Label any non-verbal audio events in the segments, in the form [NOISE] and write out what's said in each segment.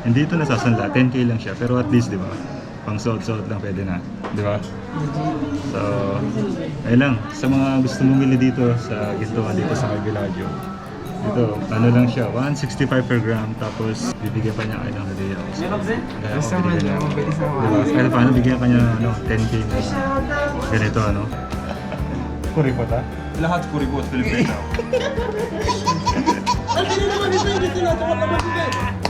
Hindi ito nasasanla, 10k lang siya. Pero at least, di ba? Pang suot-suot lang pwede na. Di ba? So, ayun lang. Sa mga gusto bumili dito sa ginto, dito sa Carvillaggio. Ito, ano lang siya, 165 per gram. Tapos, bibigyan pa niya kayo ng hadiah. So, kaya na. mabilis na Diba? Kahit paano, bigyan ka niya ano, 10k na ganito, ano. Kuripot, ha? Lahat kuripot, Filipino. [LAUGHS]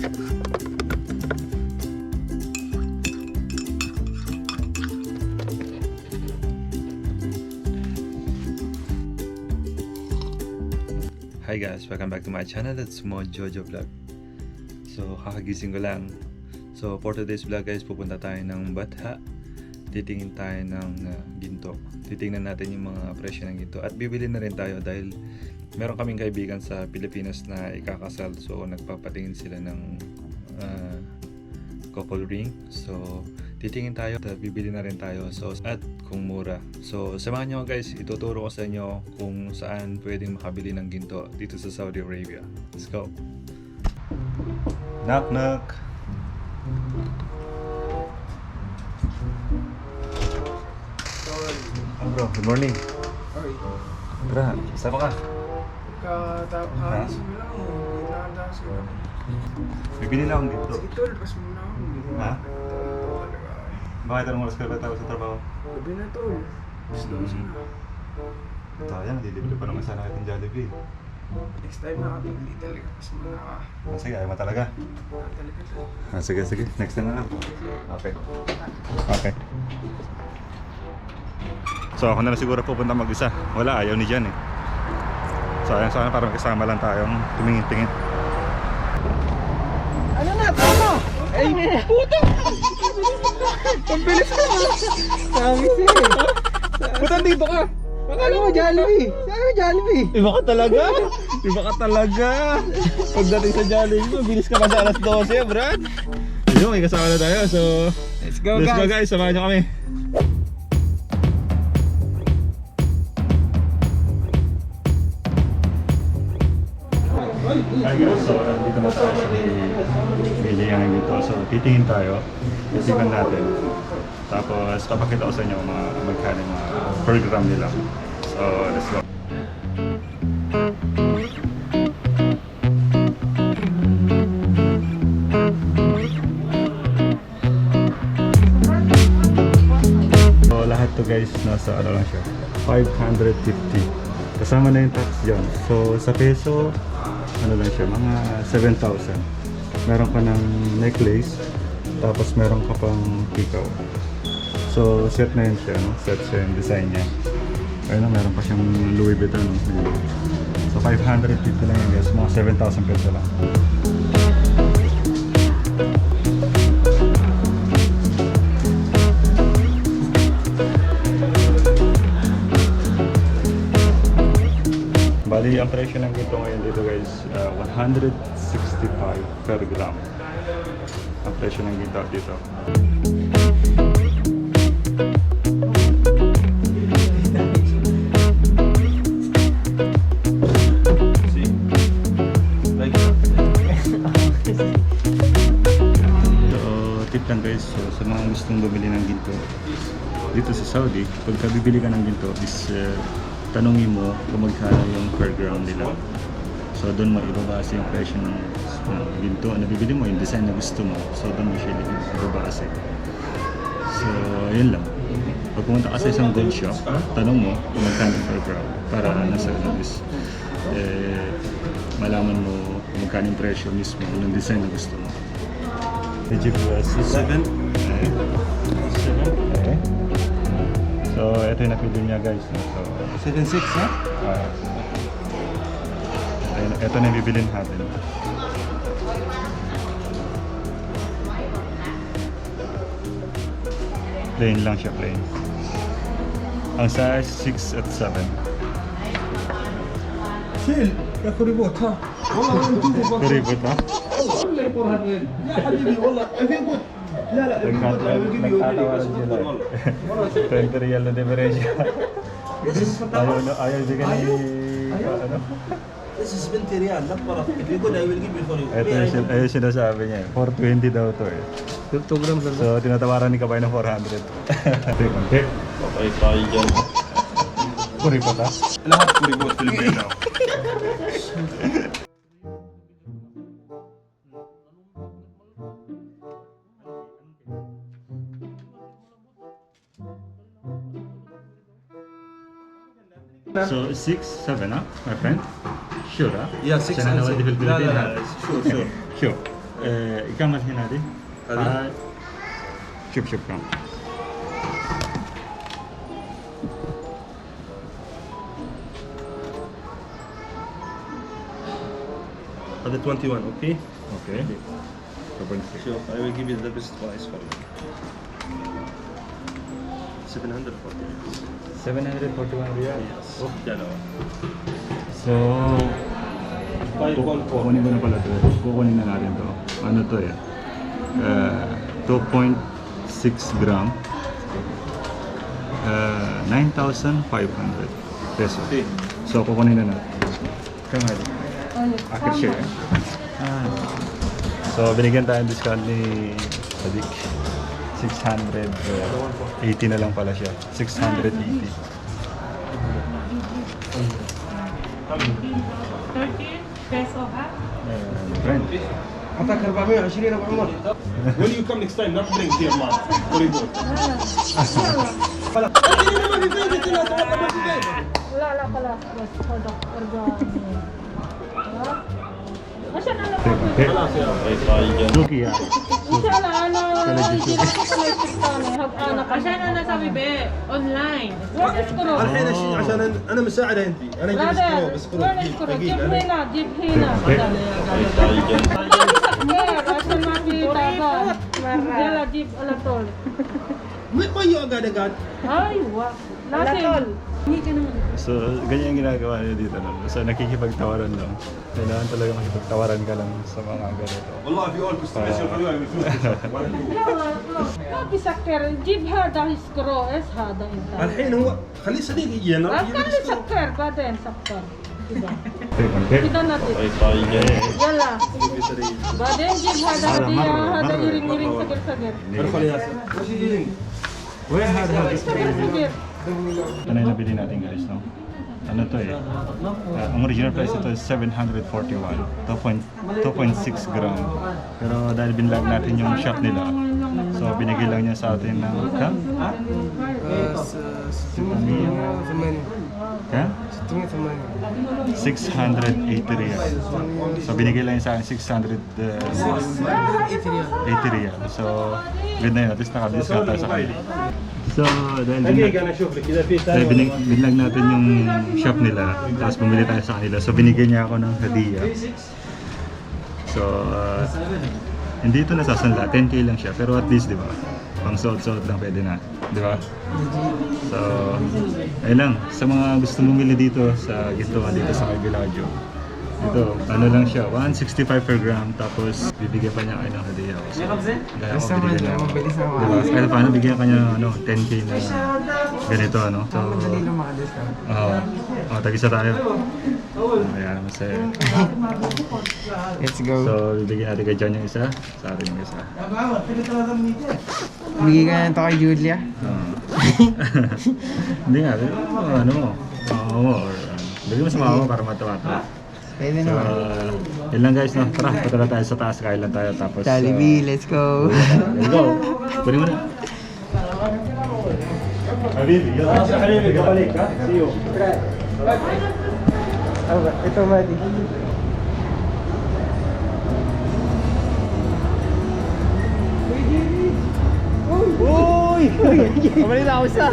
Hi guys, welcome back to my channel. It's Mo Jojo Vlog. So, kakagising ko lang. So, for today's vlog guys, pupunta tayo ng Batha. Titingin tayo ng uh, ginto. Titingnan natin yung mga presyo ng ginto. At bibili na rin tayo dahil meron kaming kaibigan sa Pilipinas na ikakasal. So, nagpapatingin sila ng uh, couple ring. So, titingin tayo at bibili na rin tayo. So, at kung mura. So, samahan nyo guys, ituturo ko sa inyo kung saan pwedeng makabili ng ginto dito sa Saudi Arabia. Let's go! Knock knock! Oh bro, good morning. Sorry. Tara, saan ka? Kakatapos mo lang. Nakataas ko lang. Bibili lang akong ginto. Sige tol, pas mo na ako. Ha? Talaga. Bakit anong oras ka ba tao sa trabaho? Gabi na tol. Ko Mm. na. Sayang, didibili pa naman sana kitang Jollibee. Next time nakabigli talaga. Pas mo na ka. Ah, sige, ayaw mo talaga. Ah, Talaga tol. Ah, sige, sige. Next time na lang. Okay. Okay. So ako na lang siguro pupunta mag-isa. Wala, ayaw ni Jan eh. So ayun sana para magkasama lang tayong tumingin-tingin. Ano na? Tama! Ay, puta! Ang bilis mo! Sabi siya eh. Puta, dito ka! Akala mo Jollibee! Saan mo Jollibee? Iba ka talaga Iba ka talaga Pagdating sa Jollibee mo Bilis ka pa sa alas 12 Brad Yun, may kasama na tayo So Let's go Let's guys! go guys Samahan nyo kami Hi guys, so dito na tayo sa bilihan dito. So titingin tayo. Titingnan natin. Tapos papakita ko sa inyo mga magkano mga per nila. So let's go. So lahat to guys nasa ano lang siya 550 kasama na yung tax dyan so sa peso ano lang siya mga 7,000 meron ka ng necklace tapos meron ka pang pikaw so set na yun siya no? set siya yung design niya. Ayun na meron pa siyang Louis Vuitton no? So 550 lang yun guys. Mga 7,000 peso lang Bali, ang presyo ng ginto ngayon dito guys, uh, 165 per gram. Ang presyo ng ginto dito. [LAUGHS] Lang guys, so, sa mga gustong bumili ng ginto dito sa Saudi, pagka bibili ka ng ginto is uh, tanongin mo kung magkano yung gram nila. So doon mo ibabase yung presyo ng Yan, ginto ang nabibili mo, yung design na gusto mo. So, doon mo siya ibabase. So, yun lang. Pag pumunta ka sa isang gold shop, tanong mo kung magkano per gram para nasa ano is eh, malaman mo kung magkano yung presyo mismo ng design na gusto mo. Medyo was 7. Okay. So, ito yung napili niya guys. So, 7.6 ha? ah, ito, ito na yung bibilin natin. Plain lang siya, plain. Ang size 6 at 7. شيل يا كوريبوت ها والله انت Kuribot ha? يا حبيبي والله 2000 بوت لا لا 2000 بوت I will give you already This is ayaw, no, ayaw bigyan ayaw. Ano? This is Binterian, ah. not para. If you could, I will give you you. Ito yung ayun sinasabi niya. 420 daw to eh. 2 grams lang. So, tinatawaran ni Kabay ng 400. Ito yung konti. Okay, tayo dyan. Kuripot ha? Lahat kuripot Filipino. [LAUGHS] So, 6, 7 ha? My friend? Sure ha? Yeah, six Siya na and naman six. di لا Filipino لا ha? لا sure sure [LAUGHS] Sure. Eh, ikamal hin natin. Ano? Ah, Shup shup ka. هذا 21 اوكي Okay. شوف I will give you the best price for you 740 741 real. oh yan o So, ku- kukunin ko na pala ito. Kukunin na natin to. Ano to eh? Uh, 2.6 gram. Uh, 9,500 pesos. Okay. So, kukunin na natin. Akit siya eh. Ah. So, binigyan tayo ng discount ni Sadik. 600, uh, na lang pala siya. 680. 13 peso ha? Friend. Atakar ba mo yun? Ashiri na ba mo? When you come next time, not bring dear man. Corridor. Pala. Hindi naman dito, dito na. Tumatabas dito. Wala, wala pala. Bas, product, organ. Ha? Asya na lang. Wala siya. Ay, sayang. Luki ha. أنا أنا عشان أنا أسوي بيع اونلاين روح اسكرول الحين عشان أنا مساعده عندي أنا أجيب سكرول سكرول روح اسكرول جيب هنا جيب هنا عشان ما في تعبان يلا جيب الاتول ما يوقع قاعد أيوه لازم wa. Lasing. Hindi ka naman. So, ganyan yung ginagawa niya dito. No? So, nakikipagtawaran lang. Kailangan talaga makipagtawaran ka lang sa mga ganito. والله في اول كوستميشن حلوه ما بيسكر جيب هذا يسكرو ايش هذا انت؟ الحين هو خليه صديق يجي انا لا يجيب خلي سكرو. سكر بعدين سكر كده Okay, konti. كده نضيف Okay, tayo dyan. يلا يجيب صديق. بعدين جيب هذا هذا هدية مرة- هذا مرة. يرين يرين سكر سكر ادخل ياسر وش يجيب Where had ito na yung nabili natin guys, no? Ano to eh? Uh, ang original price ito is 741. 2.6 gram. Pero dahil binlag natin yung shot nila, so binigay lang niya sa atin ng... Ha? Uh, sa. Ha? 680 real. So binigay lang sa akin 600 uh, 80. So good na yun. At least nakadiscount tayo sa kanila. So, dahil din, dahil binag, binag natin yung shop nila, tapos bumili tayo sa kanila. So, binigyan niya ako ng hadiah. So, uh, hindi ito nasasanla. 10k lang siya. Pero at least, di ba? Pang suot-suot lang pwede na. Di ba? So, ayun lang. Sa mga gusto bumili dito sa gintuan dito sa Villagio, ito, ano lang siya, 165 per gram. Tapos, bibigyan pa niya kayo ng hadiah. So, gaya ko, binigyan niya ako. Diba? Kahit paano, bigyan ka niya ng ano, 10k na ganito, ano. So, Oo. Oh, tag-isa tayo. Ayan, masaya. Let's go. So, bibigyan natin kay John yung isa, sa atin yung isa. Bigay ka na to kay Julia. Oo. [LAUGHS] Hindi nga, bigyan ano mo, mama mo, or ano. Bigyan mo sa mama mo para matawa to. Pwede So, naman. yun lang guys, no? Tara, punta na tayo sa taas, kain lang tayo. Tapos, Jollibee, let's go. Let's go. Kunin mo na. Habibi, yun. Habibi, kabalik ha? See you. Ito, buddy. Uy! Kamali na ako sa.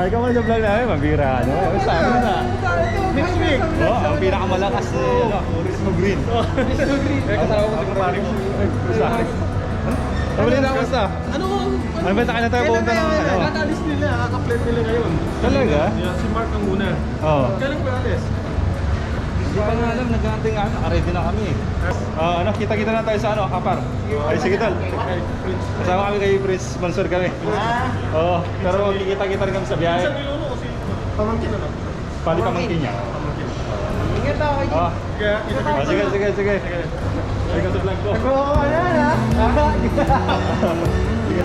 Hi ka muna sa vlog namin, mabira ano. Basta ano na. Next week. Oh, ang pinakamalakas na ano, Turismo Green. Turismo Green. Eh, kasama ko si Kumari mo. Basta. Kamali na ako sa. Ano? Ano ba tayo na tayo pupunta ng ano? Nila, kaka-plan nila ngayon. Talaga? Si Mark ang una. Oo. Kailan ba alis? Hindi pa nga alam, nag-aantay nga, naka-ready na kami. Ah, ano, kita-kita na tayo sa ano, kapar. Ay, sige tol. Kasama kami kay Prince Mansur kami. Oo, pero magkikita-kita rin kami sa biyahe. Niluno ko si pamangkin ano? Pali pamangkin niya. Ingat ako. Ah, Kaya kita ah, sige, sige, sige. Ay, ka sa vlog ko. Oo, ano na? Sige.